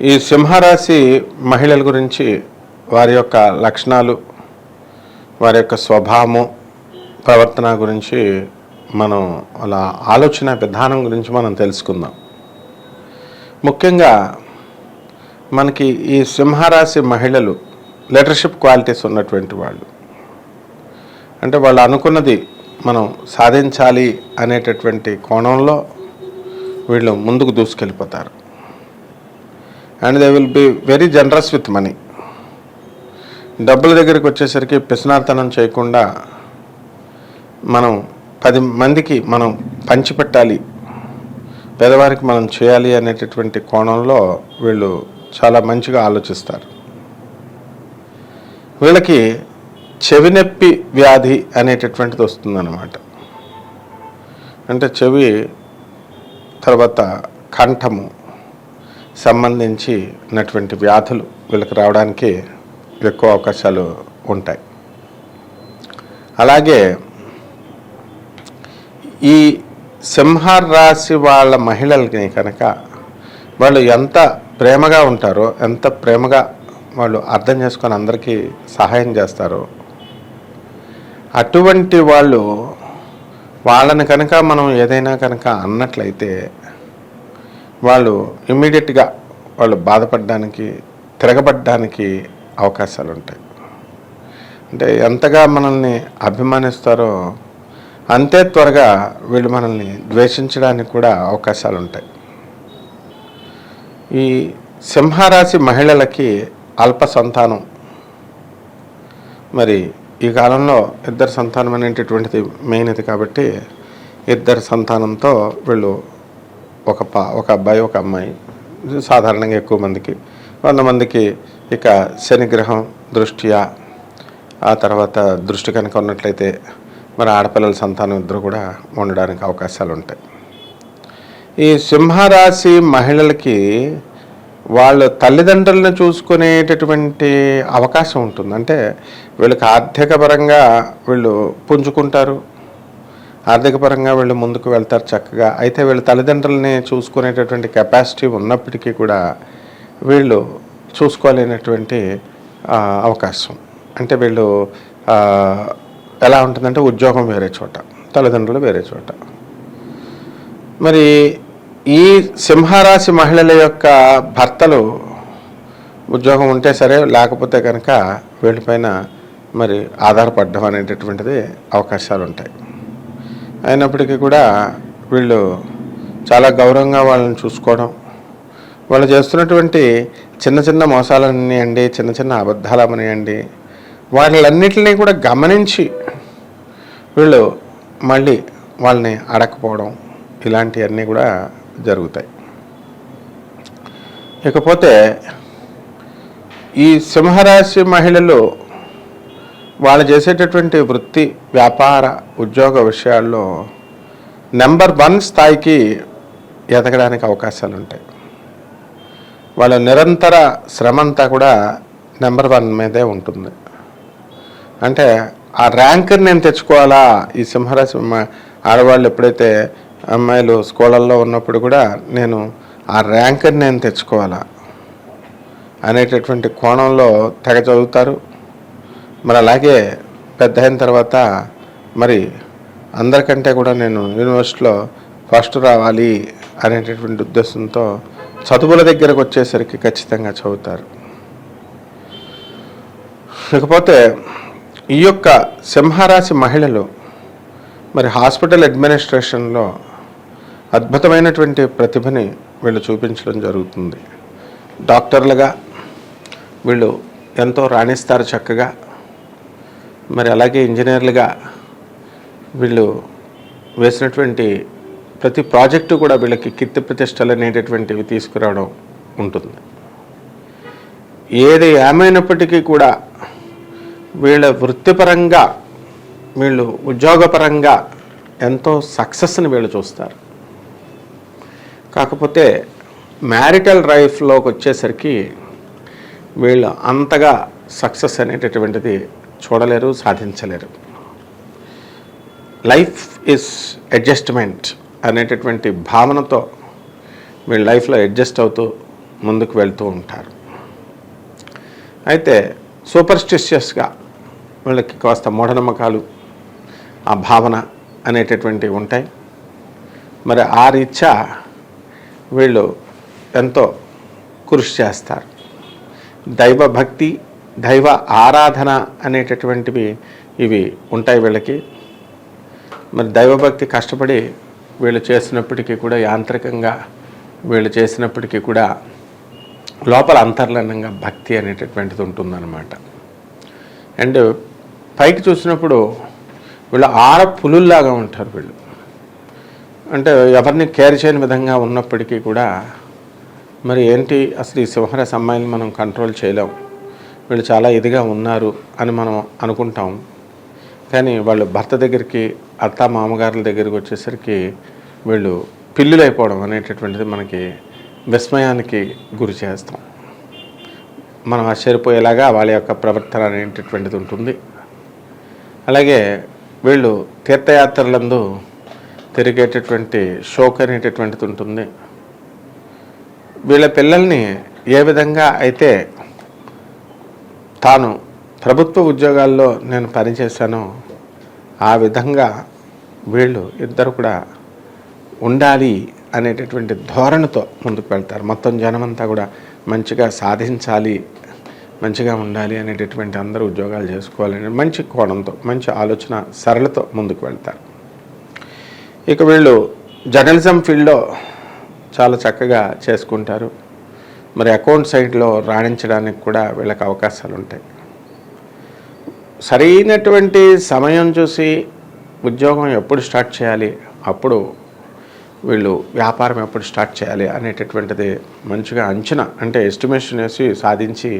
ఈ సింహరాశి మహిళల గురించి వారి యొక్క లక్షణాలు వారి యొక్క స్వభావము ప్రవర్తన గురించి మనం అలా ఆలోచన విధానం గురించి మనం తెలుసుకుందాం. ముఖ్యంగా మనకి ఈ సింహరాశి మహిళలు లీడర్షిప్ క్వాలిటీస్ ఉన్నటువంటి వాళ్ళు. అంటే వాళ్ళు అనుకున్నది మనం సాధించాలి అనేటటువంటి కోణంలో వీళ్ళు ముందుకు దూసుకెళ్ళిపోతారు. And they will be very generous with money డబ్బుల దగ్గరికి వచ్చేసరికి పిసనార్తనం చేయకుండా మనం పది మందికి మనం పంచిపెట్టాలి. పేదవారికి మనం చేయాలి అనేటటువంటి కోణంలో వీళ్ళు చాలా మంచిగా ఆలోచిస్తారు. వీళ్ళకి చెవినొప్పి వ్యాధి అనేటటువంటిది వస్తుందన్నమాట. అంటే చెవి తర్వాత కంఠము సంబంధించినటువంటి వ్యాధులు వీళ్ళకి రావడానికి ఎక్కువ అవకాశాలు ఉంటాయి. అలాగే ఈ సింహ రాశి వాళ్ళ మహిళలకి కనుక వాళ్ళు ఎంత ప్రేమగా ఉంటారో ఎంత ప్రేమగా వాళ్ళు అర్థం చేసుకొని అందరికీ సహాయం చేస్తారో అటువంటి వాళ్ళు వాళ్ళని కనుక మనం ఏదైనా కనుక అన్నట్లయితే వాళ్ళు ఇమ్మీడియట్గా వాళ్ళు బాధపడడానికి తిరగబడడానికి అవకాశాలు ఉంటాయి అంటే ఎంతగా మనల్ని అభిమానిస్తారో అంతే త్వరగా వీళ్ళు మనల్ని ద్వేషించడానికి కూడా అవకాశాలు ఉంటాయి ఈ సింహరాశి మహిళలకి అల్ప సంతానం మరి ఈ కాలంలో ఇద్దరు సంతానం అనేటటువంటిది మెయిన్ ఇది కాబట్టి ఇద్దరు సంతానంతో వీళ్ళు ఒక పా ఒక అబ్బాయి ఒక అమ్మాయి సాధారణంగా ఎక్కువ మందికి. వంద మందికి ఇక శనిగ్రహం దృష్ట్యా ఆ తర్వాత దృష్టి కనుక ఉన్నట్లయితే మరి ఆడపిల్లల సంతానం ఇద్దరు కూడా ఉండడానికి అవకాశాలు ఉంటాయి. ఈ సింహరాశి మహిళలకి వాళ్ళు తల్లిదండ్రులను చూసుకునేటటువంటి అవకాశం ఉంటుంది. అంటే వీళ్ళకి ఆర్థిక పరంగా వీళ్ళు పుంజుకుంటారు. ఆర్థిక పరంగా వీళ్ళు ముందుకు వెళ్తారు చక్కగా. అయితే వీళ్ళ తల్లిదండ్రులని చూసుకునేటటువంటి కెపాసిటీ ఉన్నప్పటికీ కూడా వీళ్ళు చూసుకోలేనటువంటి అవకాశం. అంటే వీళ్ళు ఎలా ఉంటుందంటే ఉద్యోగం వేరే చోట తల్లిదండ్రులు వేరే చోట. మరి ఈ సింహరాశి మహిళల యొక్క భర్తలు ఉద్యోగం ఉంటే సరే లేకపోతే కనుక వీళ్ళపైన మరి ఆధారపడడం అనేటటువంటిది అవకాశాలు ఉంటాయి అయినప్పటికీ కూడా వీళ్ళు చాలా గౌరవంగా వాళ్ళని చూసుకోవడం వాళ్ళు చేస్తున్నటువంటి చిన్న చిన్న మోసాలనియండి చిన్న చిన్న అబద్ధాలు అండి వాటిలన్నిటినీ కూడా గమనించి వీళ్ళు మళ్ళీ వాళ్ళని అడకపోవడం ఇలాంటివన్నీ కూడా జరుగుతాయి. ఇకపోతే ఈ సింహరాశి మహిళలు వాళ్ళు చేసేటటువంటి వృత్తి వ్యాపార ఉద్యోగ విషయాల్లో నెంబర్ వన్ స్థాయికి ఎదగడానికి అవకాశాలు ఉంటాయి. వాళ్ళ నిరంతర శ్రమ అంతా కూడా నెంబర్ వన్ మీదే ఉంటుంది. అంటే ఆ ర్యాంకుని నేను తెచ్చుకోవాలా? ఈ సింహరాశి ఆడవాళ్ళు ఎప్పుడైతే అమ్మాయిలు స్కూళ్ళల్లో ఉన్నప్పుడు కూడా నేను ఆ ర్యాంకుని నేను తెచ్చుకోవాలా? అనేటటువంటి కోణంలో తెగ చదువుతారు. మరి అలాగే పెద్ద అయిన తర్వాత మరి అందరికంటే కూడా నేను యూనివర్సిటీలో ఫస్ట్ రావాలి అనేటటువంటి ఉద్దేశంతో చదువుల దగ్గరకు వచ్చేసరికి ఖచ్చితంగా చదువుతారు. ఇకపోతే ఈ యొక్క సింహరాశి మహిళలు మరి హాస్పిటల్ అడ్మినిస్ట్రేషన్లో అద్భుతమైనటువంటి ప్రతిభని వీళ్ళు చూపించడం జరుగుతుంది. డాక్టర్లుగా వీళ్ళు ఎంతో రాణిస్తారు చక్కగా. మరి అలాగే ఇంజనీర్లుగా వీళ్ళు వేసినటువంటి ప్రతి ప్రాజెక్టు కూడా వీళ్ళకి కీర్తి ప్రతిష్టలు అనేటటువంటివి తీసుకురావడం ఉంటుంది. ఏది ఏమైనప్పటికీ కూడా వీళ్ళ వృత్తిపరంగా వీళ్ళు ఉద్యోగపరంగా ఎంతో సక్సెస్ని వీళ్ళు చూస్తారు. కాకపోతే మ్యారిటల్ లైఫ్లోకి వచ్చేసరికి వీళ్ళు అంతగా సక్సెస్ అనేటటువంటిది చూడలేరు సాధించలేరు. లైఫ్ ఇస్ అడ్జస్ట్మెంట్ అనేటటువంటి భావనతో వీళ్ళ లైఫ్లో అడ్జస్ట్ అవుతూ ముందుకు వెళ్తూ ఉంటారు. అయితే సూపర్స్టిషియస్గా వీళ్ళకి కాస్త మూఢనమ్మకాలు ఆ భావన అనేటటువంటివి ఉంటాయి. మరి ఆ రీత్యా వీళ్ళు ఎంతో కృషి చేస్తారు. దైవ భక్తి దైవ ఆరాధన అనేటటువంటివి ఇవి ఉంటాయి వీళ్ళకి. మరి దైవభక్తి కష్టపడి వీళ్ళు చేసినప్పటికీ కూడా యాంత్రికంగా వీళ్ళు చేసినప్పటికీ కూడా లోపల అంతర్లీనంగా భక్తి అనేటటువంటిది ఉంటుందన్నమాట. అండ్ పైకి చూసినప్పుడు వీళ్ళు ఆర పులుల్లాగా ఉంటారు వీళ్ళు. అంటే ఎవరిని కేర్ చేయని విధంగా ఉన్నప్పటికీ కూడా మరి ఏంటి అసలు ఈ సింహరస అమ్మాయిని మనం కంట్రోల్ చేయలేం. వీళ్ళు చాలా ఇదిగా ఉన్నారు అని మనం అనుకుంటాం. కానీ వాళ్ళు భర్త దగ్గరికి అత్త మామగారుల దగ్గరికి వచ్చేసరికి వీళ్ళు పిల్లులైపోవడం అనేటటువంటిది మనకి విస్మయానికి గురి చేస్తాం. మనం ఆశ్చర్యపోయేలాగా వాళ్ళ యొక్క ప్రవర్తన అనేటటువంటిది ఉంటుంది. అలాగే వీళ్ళు తీర్థయాత్రలందు తిరిగేటటువంటి షోక్ అనేటటువంటిది ఉంటుంది. వీళ్ళ పిల్లల్ని ఏ విధంగా అయితే తాను ప్రభుత్వ ఉద్యోగాల్లో నేను పనిచేశాను ఆ విధంగా వీళ్ళు ఇద్దరు కూడా ఉండాలి అనేటటువంటి ధోరణితో ముందుకు వెళ్తారు. మొత్తం జనమంతా కూడా మంచిగా సాధించాలి మంచిగా ఉండాలి అనేటటువంటి అందరూ ఉద్యోగాలు చేసుకోవాలని మంచి కోణంతో మంచి ఆలోచన సరళతో ముందుకు వెళ్తారు. ఇక వీళ్ళు జర్నలిజం ఫీల్డ్లో చాలా చక్కగా చేసుకుంటారు. మరి అకౌంట్ సైడ్లో రాణించడానికి కూడా వీళ్ళకి అవకాశాలు ఉంటాయి. సరైనటువంటి సమయం చూసి ఉద్యోగం ఎప్పుడు స్టార్ట్ చేయాలి? అప్పుడు వీళ్ళు వ్యాపారం ఎప్పుడు స్టార్ట్ చేయాలి అనేటటువంటిది మంచిగా అంచనా అంటే ఎస్టిమేషన్ వేసి సాధించి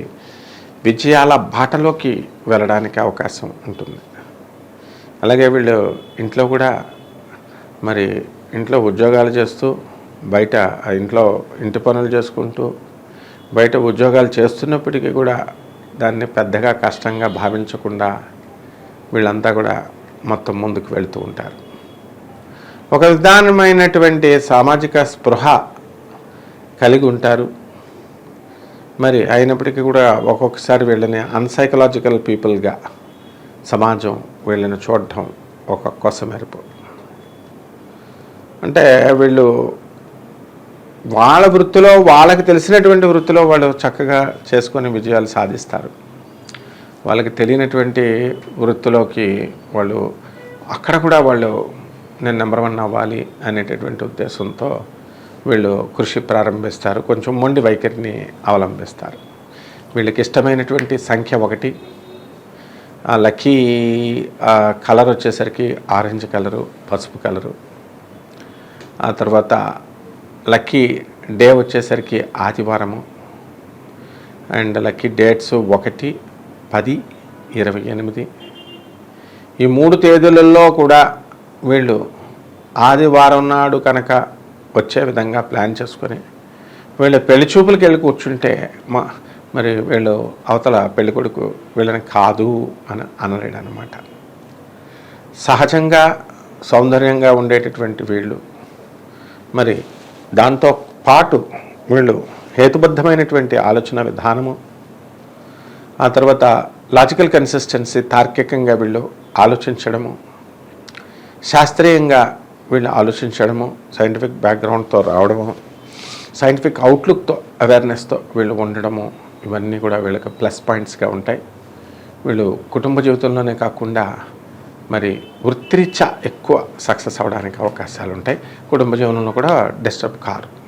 విజయాల బాటలోకి వెళ్ళడానికి అవకాశం ఉంటుంది. అలాగే వీళ్ళు ఇంట్లో కూడా మరి ఇంట్లో ఉద్యోగాలు చేస్తూ బయట ఇంట్లో ఇంటి పనులు చేసుకుంటూ బయట ఉద్యోగాలు చేస్తున్నప్పటికీ కూడా దాన్ని పెద్దగా కష్టంగా భావించకుండా వీళ్ళంతా కూడా మొత్తం ముందుకు వెళుతూ ఉంటారు. ఒక విధానమైనటువంటి సామాజిక స్పృహ కలిగి ఉంటారు. మరి అయినప్పటికీ కూడా ఒక్కొక్కసారి వీళ్ళని అన్సైకలాజికల్ పీపుల్గా సమాజం వీళ్ళని చూడటం ఒక కొసమెరుపు. అంటే వీళ్ళు వాళ్ళ వృత్తిలో వాళ్ళకి తెలిసినటువంటి వృత్తిలో వాళ్ళు చక్కగా చేసుకొని విజయాలు సాధిస్తారు. వాళ్ళకి తెలియనటువంటి వృత్తిలోకి వాళ్ళు అక్కడ కూడా వాళ్ళు నేను నెంబర్ వన్ అవ్వాలి అనేటటువంటి ఉద్దేశంతో వీళ్ళు కృషి ప్రారంభిస్తారు. కొంచెం మొండి వైఖరిని అవలంబిస్తారు. వీళ్ళకి ఇష్టమైనటువంటి సంఖ్య ఒకటి. ఆ లక్కీ కలర్ వచ్చేసరికి ఆరెంజ్ కలరు పసుపు కలరు. ఆ తర్వాత లక్కీ డే వచ్చేసరికి ఆదివారము. అండ్ లక్కీ డేట్స్ ఒకటి పది ఇరవై ఎనిమిది. ఈ మూడు తేదీలలో కూడా వీళ్ళు ఆదివారం నాడు కనుక వచ్చే విధంగా ప్లాన్ చేసుకొని వీళ్ళు పెళ్ళి చూపులకి వెళ్ళి కూర్చుంటే మా మరి వీళ్ళు అవతల పెళ్ళి కొడుకు వీళ్ళని కాదు అని అనలేడు అనమాట సహజంగా సౌందర్యంగా ఉండేటటువంటి వీళ్ళు. మరి దాంతో పాటు వీళ్ళు హేతుబద్ధమైనటువంటి ఆలోచన విధానము ఆ తర్వాత లాజికల్ కన్సిస్టెన్సీ తార్కికంగా వీళ్ళు ఆలోచించడము శాస్త్రీయంగా వీళ్ళు ఆలోచించడము సైంటిఫిక్ బ్యాక్గ్రౌండ్తో రావడము సైంటిఫిక్ అవుట్లుక్తో అవేర్నెస్తో వీళ్ళు ఉండడము ఇవన్నీ కూడా వీళ్ళకి ప్లస్ పాయింట్స్గా ఉంటాయి. వీళ్ళు కుటుంబ జీవితంలోనే కాకుండా మరి వృత్తిరీత్యా ఎక్కువ సక్సెస్ అవ్వడానికి అవకాశాలు ఉంటాయి కుటుంబ జీవనంలో కూడా డిస్టర్బ్ కారు.